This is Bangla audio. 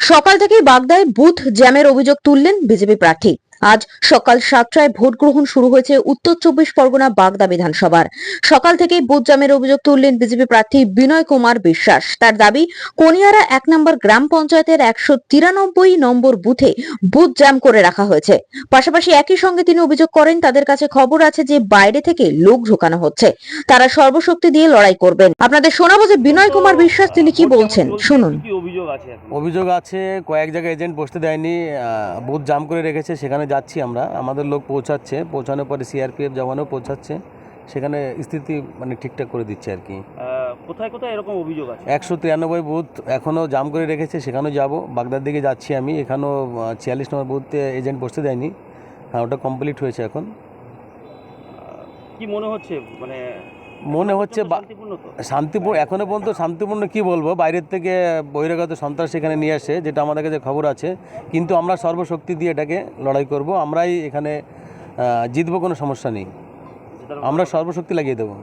সকাল থেকেই বাগদায় বুথ জ্যামের অভিযোগ তুললেন বিজেপি প্রার্থী। আজ সকাল সাতটায় ভোট গ্রহণ শুরু হয়েছে উত্তর চব্বিশ পরগনা বাগদা বিধানসভার। সকাল থেকেই বুথ জ্যামের অভিযোগ তুললেন বিজেপি প্রার্থী বিনয় কুমার বিশ্বাস। তার দাবি, কনিয়ারা এক নম্বর গ্রাম পঞ্চায়েতের একশো তিরানব্বই নম্বর বুথে বুথ জ্যাম করে রাখা হয়েছে। পাশাপাশি একই সঙ্গে তিনি অভিযোগ করেন, তাদের কাছে খবর আছে যে বাইরে থেকে লোক ঢোকানো হচ্ছে। তারা সর্বশক্তি দিয়ে লড়াই করবেন। আপনাদের শোনাবো যে বিনয় কুমার বিশ্বাস, তিনি কি বলছেন? শুনুন। আছে অভিযোগ আছে কয়েক জায়গায় এজেন্ট বসতে দেয়নি বুথ জাম করে রেখেছে সেখানে যাচ্ছি আমরা। আমাদের লোক পৌঁছাচ্ছে পৌঁছানোর পরে সিআরপিএফ জওয়ানও পৌঁছাচ্ছে সেখানে স্থিতি মানে ঠিকঠাক করে দিচ্ছে আর কি। কোথায় কোথায় এরকম অভিযোগ আছে? একশো তিরানব্বই বুথ এখনও জাম করে রেখেছে সেখানেও যাব। বাগদার দিকে যাচ্ছি আমি এখানেও ছিয়াল্লিশ নম্বর বুথে এজেন্ট বসতে দেয়নি। হ্যাঁ ওটা কমপ্লিট হয়েছে এখন। কি মনে হচ্ছে? মানে মনে হচ্ছে শান্তিপূর্ণ এখনও পর্যন্ত শান্তিপূর্ণ কি বলব? বাইরের থেকে বহিরাগত সন্ত্রাস এখানে নিয়ে আসে যেটা আমাদের কাছে খবর আছে। কিন্তু আমরা সর্বশক্তি দিয়ে এটাকে লড়াই করব আমরাই এখানে জিতবো কোনো সমস্যা নেই। আমরা সর্বশক্তি লাগিয়ে দেবো।